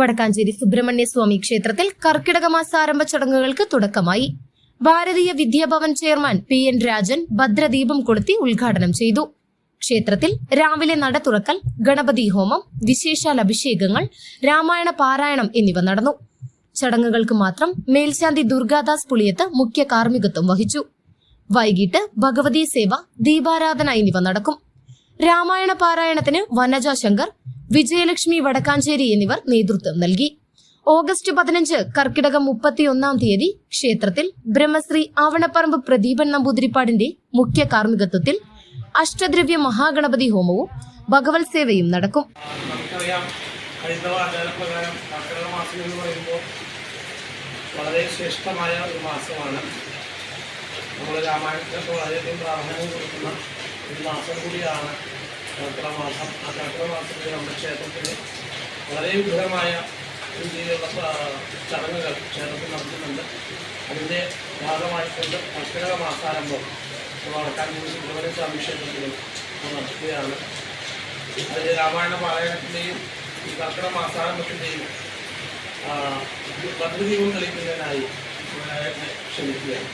വടക്കാഞ്ചേരി സുബ്രഹ്മണ്യ സ്വാമി ക്ഷേത്രത്തിൽ കർക്കിടക മാസാരംഭ ചടങ്ങുകൾക്ക് തുടക്കമായി. Bharatiya Vidya Bhavan chairman P N Rajan ഭദ്രദീപം കൊളുത്തി ഉദ്ഘാടനം ചെയ്തു. ക്ഷേത്രത്തിൽ രാവിലെ നട തുറക്കൽ ഗണപതി ഹോമം വിശേഷാൽ അഭിഷേകങ്ങൾ രാമായണ പാരായണം എന്നിവ നടന്നു. ചടങ്ങുകൾക്ക് മാത്രം മേൽശാന്തി ദുർഗാദാസ് പുളിയത്ത് മുഖ്യ കാർമ്മികത്വം വഹിച്ചു. വൈകിട്ട് ഭഗവതി സേവ ദീപാരാധന എന്നിവ നടക്കും. രാമായണ പാരായണത്തിന് വനജ ശങ്കർ വിജയലക്ഷ്മി വടക്കാഞ്ചേരി എന്നിവർ നേതൃത്വം നൽകി. ഓഗസ്റ്റ് പതിനഞ്ച് കർക്കിടകം മുപ്പത്തിയൊന്നാം തീയതി ക്ഷേത്രത്തിൽ ബ്രഹ്മശ്രീ ആവണപ്പറമ്പ് പ്രദീപൻ നമ്പൂതിരിപ്പാടിന്റെ മുഖ്യ കാർമ്മികത്വത്തിൽ അഷ്ടദ്രവ്യ മഹാഗണപതി ഹോമവും ഭഗവത് സേവയും നടക്കും. ഹൈന്ദവ ആചാരപ്രകാരം കർക്കിടക മാസം എന്ന് പറയുമ്പോൾ വളരെ ശ്രേഷ്ഠമായ ഒരു മാസമാണ്. നമ്മൾ രാമായണത്തിനൊക്കെ വളരെയധികം പ്രാധാന്യം കൊടുക്കുന്ന ഒരു മാസം കൂടിയാണ് കർക്കിടക മാസം ആ കർക്കിടക മാസത്തിൽ നമ്മുടെ ക്ഷേത്രത്തിൽ വളരെ വിപുലമായ രീതിയിലുള്ള ചടങ്ങുകൾ ക്ഷേത്രത്തിൽ നടത്തുന്നുണ്ട്. അതിന്റെ ഭാഗമായിക്കൊണ്ട് കർക്കിടക മാസാരംഭം വടക്കാഞ്ചേരി സുബ്രഹ്മണ്യ സ്വാമി ക്ഷേത്രത്തിലും നടത്തുകയാണ് അതിൽ രാമായണ പാരായണത്തിന്റെയും ഈ കർക്കിടക മാസാരംഭത്തിന്റെയും ഭദ്രദീപം തെളിക്കുന്നതിനായി ക്ഷണിക്കുകയാണ്.